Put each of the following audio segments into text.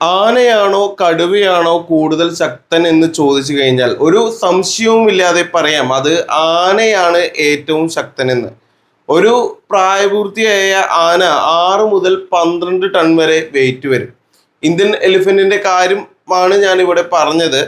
ആനയാണോ കടുവയാണോ കൂടുതൽ ശക്തൻ എന്ന് ചോദിച്ചു കഴിഞ്ഞാൽ ഒരു സംശയവും ഇല്ലാതെ പറയാം. അത് ആനയാണ് ഏറ്റവും ശക്തനെന്ന് ഒരു പ്രായപൂർത്തിയായ ആന ആറ് മുതൽ പന്ത്രണ്ട് ടൺ വരെ വെയിറ്റ് വരും. ഇന്ത്യൻ എലിഫന്റിന്റെ കാര്യമാണ് ഞാൻ ഇവിടെ പറഞ്ഞത്.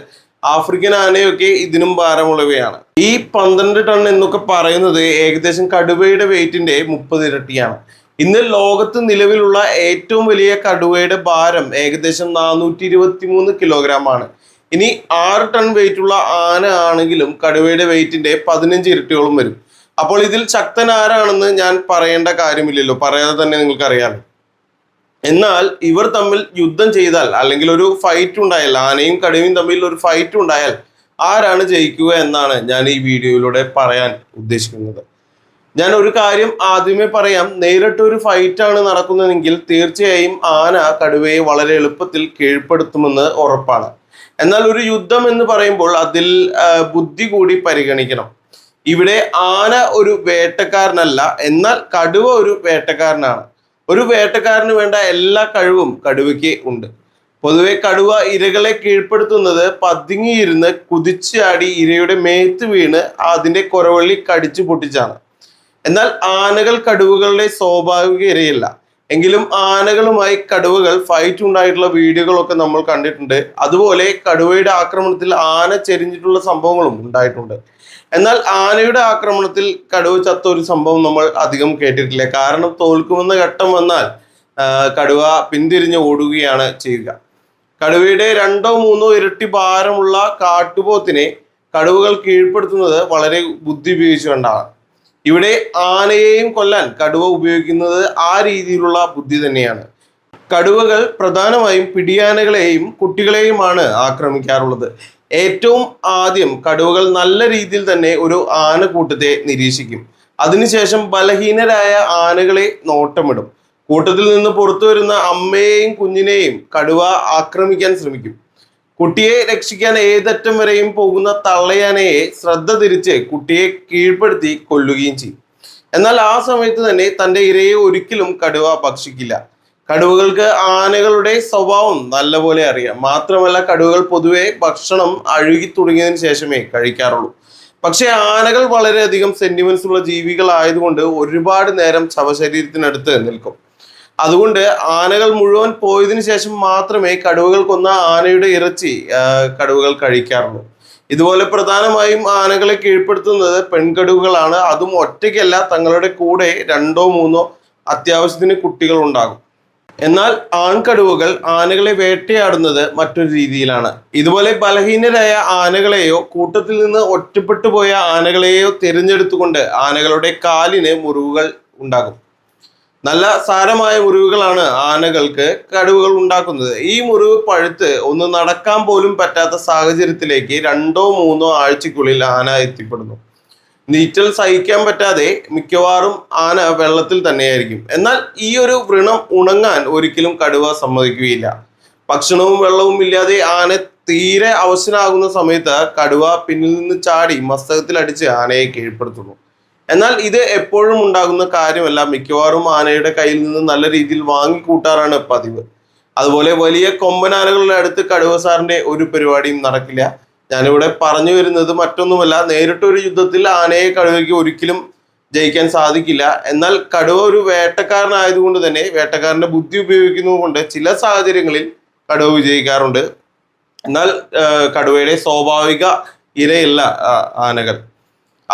ആഫ്രിക്കൻ ആനയൊക്കെ ഇതിനും ഭാരമുള്ളവയാണ്. ഈ പന്ത്രണ്ട് ടൺ എന്നൊക്കെ പറയുന്നത് ഏകദേശം കടുവയുടെ വെയിറ്റിന്റെ മുപ്പത് ഇരട്ടിയാണ്. ഇന്ന് ലോകത്ത് നിലവിലുള്ള ഏറ്റവും വലിയ കടുവയുടെ ഭാരം ഏകദേശം നാനൂറ്റി ഇരുപത്തി മൂന്ന് കിലോഗ്രാം ആണ്. ഇനി ആറ് ടൺ വെയിറ്റ് ഉള്ള ആന ആണെങ്കിലും കടുവയുടെ വെയിറ്റിന്റെ പതിനഞ്ച് ഇരട്ടിയോളം വരും. അപ്പോൾ ഇതിൽ ശക്തൻ ആരാണെന്ന് ഞാൻ പറയേണ്ട കാര്യമില്ലല്ലോ. പറയാതെ തന്നെ നിങ്ങൾക്ക് അറിയാം എന്നാൽ ഇവർ തമ്മിൽ യുദ്ധം ചെയ്താൽ അല്ലെങ്കിൽ ഒരു ഫൈറ്റ് ഉണ്ടായാൽ ആനയും കടുവയും തമ്മിൽ ഒരു ഫൈറ്റ് ഉണ്ടായാൽ ആരാണ് ജയിക്കുക എന്നാണ് ഞാൻ ഈ വീഡിയോയിലൂടെ പറയാൻ ഉദ്ദേശിക്കുന്നത്. ഞാൻ ഒരു കാര്യം ആദ്യമേ പറയാം. നേരിട്ട് ഒരു ആണ് നടക്കുന്നതെങ്കിൽ തീർച്ചയായും ആന കടുവയെ വളരെ എളുപ്പത്തിൽ കീഴ്പ്പെടുത്തുമെന്ന് ഉറപ്പാണ്. എന്നാൽ ഒരു യുദ്ധം എന്ന് പറയുമ്പോൾ അതിൽ ബുദ്ധി കൂടി പരിഗണിക്കണം. ഇവിടെ ആന ഒരു വേട്ടക്കാരനല്ല എന്നാൽ കടുവ ഒരു വേട്ടക്കാരനാണ്. ഒരു വേട്ടക്കാരന് വേണ്ട എല്ലാ കഴിവും കടുവയ്ക്ക് ഉണ്ട്. പൊതുവെ കടുവ ഇരകളെ കീഴ്പ്പെടുത്തുന്നത് പതുങ്ങിയിരുന്ന് കുതിച്ചാടി ഇരയുടെ മേത്ത് വീണ് അതിന്റെ കുരവള്ളി കടിച്ചു പൊട്ടിച്ചാണ്. എന്നാൽ ആനകൾ കടുവകളുടെ സ്വാഭാവിക ഇരയല്ല എങ്കിലും ആനകളുമായി കടുവകൾ ഫൈറ്റ് ഉണ്ടായിട്ടുള്ള വീഡിയോകളൊക്കെ നമ്മൾ കണ്ടിട്ടുണ്ട്. അതുപോലെ കടുവയുടെ ആക്രമണത്തിൽ ആന ചെരിഞ്ഞിട്ടുള്ള സംഭവങ്ങളും ഉണ്ടായിട്ടുണ്ട്. എന്നാൽ ആനയുടെ ആക്രമണത്തിൽ കടുവ ചത്ത ഒരു സംഭവം നമ്മൾ അധികം കേട്ടിട്ടില്ല. കാരണം തോൽക്കുമെന്ന ഘട്ടം വന്നാൽ കടുവ പിന്തിരിഞ്ഞ് ഓടുകയാണ് ചെയ്യുക. കടുവയുടെ രണ്ടോ മൂന്നോ ഇരട്ടി ഭാരമുള്ള കാട്ടുപോത്തിനെ കടുവകൾ കീഴ്പ്പെടുത്തുന്നത് വളരെ ബുദ്ധി ഉപയോഗിച്ചുകൊണ്ടാണ് ഇവിടെ ആനയെയും കൊല്ലാൻ കടുവ ഉപയോഗിക്കുന്നത് ആ രീതിയിലുള്ള ബുദ്ധി തന്നെയാണ്. കടുവകൾ പ്രധാനമായും പിടിയാനകളെയും കുട്ടികളെയുമാണ് ആക്രമിക്കാറുള്ളത്. ഏറ്റവും ആദ്യം കടുവകൾ നല്ല രീതിയിൽ തന്നെ ഒരു ആനക്കൂട്ടത്തെ നിരീക്ഷിക്കും. അതിനുശേഷം ബലഹീനരായ ആനകളെ നോട്ടമിടും. കൂട്ടത്തിൽ നിന്ന് പുറത്തു വരുന്ന അമ്മയെയും കുഞ്ഞിനെയും കടുവ ആക്രമിക്കാൻ ശ്രമിക്കും. കുട്ടിയെ രക്ഷിക്കാൻ ഏതറ്റം വരെയും പോകുന്ന തള്ളയാനയെ ശ്രദ്ധ തിരിച്ച് കുട്ടിയെ കീഴ്പ്പെടുത്തി കൊല്ലുകയും ചെയ്യും. എന്നാൽ ആ സമയത്ത് തന്നെ തന്റെ ഇരയെ ഒരിക്കലും കടുവ ഭക്ഷിക്കില്ല. കടുവകൾക്ക് ആനകളുടെ സ്വഭാവം നല്ലപോലെ അറിയാം. മാത്രമല്ല കടുവകൾ പൊതുവെ ഭക്ഷണം അഴുകി തുടങ്ങിയതിന് ശേഷമേ കഴിക്കാറുള്ളൂ. പക്ഷേ ആനകൾ വളരെയധികം സെന്റിമെന്റ്സ് ഉള്ള ജീവികളായതുകൊണ്ട് ഒരുപാട് നേരം ശവശരീരത്തിനടുത്ത് നിൽക്കും. അതുകൊണ്ട് ആനകൾ മുഴുവൻ പോയതിന് ശേഷം മാത്രമേ കടുവകൾ കൊന്ന ആനയുടെ ഇറച്ചി കടുവകൾ കഴിക്കാറുള്ളൂ. ഇതുപോലെ പ്രധാനമായും ആനകളെ കീഴ്പ്പെടുത്തുന്നത് പെൺകടുവകളാണ്. അതും ഒറ്റയ്ക്കല്ല തങ്ങളുടെ കൂടെ രണ്ടോ മൂന്നോ അത്യാവശ്യത്തിന് കുട്ടികൾ ഉണ്ടാകും. എന്നാൽ ആൺകടുവകൾ ആനകളെ വേട്ടയാടുന്നത് മറ്റൊരു രീതിയിലാണ്. ഇതുപോലെ ബലഹീനരായ ആനകളെയോ കൂട്ടത്തിൽ നിന്ന് ഒറ്റപ്പെട്ടു പോയ ആനകളെയോ തിരഞ്ഞെടുത്തുകൊണ്ട് ആനകളുടെ കാലിന് മുറിവുകൾ ഉണ്ടാകും. നല്ല സാരമായ മുറിവുകളാണ് ആനകൾക്ക് കടുവകൾ ഉണ്ടാക്കുന്നത്. ഈ മുറിവ് പഴുത്ത് ഒന്ന് നടക്കാൻ പോലും പറ്റാത്ത സാഹചര്യത്തിലേക്ക് രണ്ടോ മൂന്നോ ആഴ്ചക്കുള്ളിൽ ആന എത്തിപ്പെടുന്നു. നീറ്റൽ സഹിക്കാൻ പറ്റാതെ മിക്കവാറും ആന വെള്ളത്തിൽ തന്നെയായിരിക്കും. എന്നാൽ ഈ ഒരു വ്രണം ഉണങ്ങാൻ ഒരിക്കലും കടുവ സമ്മതിക്കുകയില്ല. ഭക്ഷണവും വെള്ളവും ഇല്ലാതെ ആന തീരെ അവശനാകുന്ന സമയത്ത് കടുവ പിന്നിൽ നിന്ന് ചാടി മസ്തകത്തിൽ അടിച്ച് ആനയെ കീഴ്പ്പെടുത്തുന്നു. എന്നാൽ ഇത് എപ്പോഴും ഉണ്ടാകുന്ന കാര്യമല്ല. മിക്കവാറും ആനയുടെ കയ്യിൽ നിന്ന് നല്ല രീതിയിൽ വാങ്ങിക്കൂട്ടാറാണ് പതിവ്. അതുപോലെ വലിയ കൊമ്പനാനകളുടെ അടുത്ത് കടുവ സാറിന്റെ ഒരു പരിപാടിയും നടക്കില്ല. ഞാനിവിടെ പറഞ്ഞു വരുന്നത് മറ്റൊന്നുമല്ല. നേരിട്ടൊരു യുദ്ധത്തിൽ ആനയെ കടുവയ്ക്ക് ഒരിക്കലും ജയിക്കാൻ സാധിക്കില്ല. എന്നാൽ കടുവ ഒരു വേട്ടക്കാരനായതുകൊണ്ട് തന്നെ വേട്ടക്കാരന്റെ ബുദ്ധി ഉപയോഗിക്കുന്നത് കൊണ്ട് ചില സാഹചര്യങ്ങളിൽ കടുവ വിജയിക്കാറുണ്ട്. എന്നാൽ കടുവയുടെ സ്വാഭാവിക ഇരയല്ല ആനകൾ.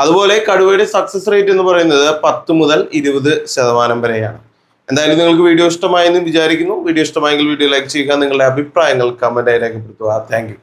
അതുപോലെ കടുവയുടെ സക്സസ് റേറ്റ് എന്ന് പറയുന്നത് പത്ത് മുതൽ ഇരുപത് ശതമാനം വരെയാണ്. എന്തായാലും നിങ്ങൾക്ക് വീഡിയോ ഇഷ്ടമായെന്ന് വിചാരിക്കുന്നു. വീഡിയോ ഇഷ്ടമായെങ്കിൽ വീഡിയോ ലൈക്ക് ചെയ്യുക. നിങ്ങളുടെ അഭിപ്രായങ്ങൾ കമന്റായി രേഖപ്പെടുത്തുക. താങ്ക്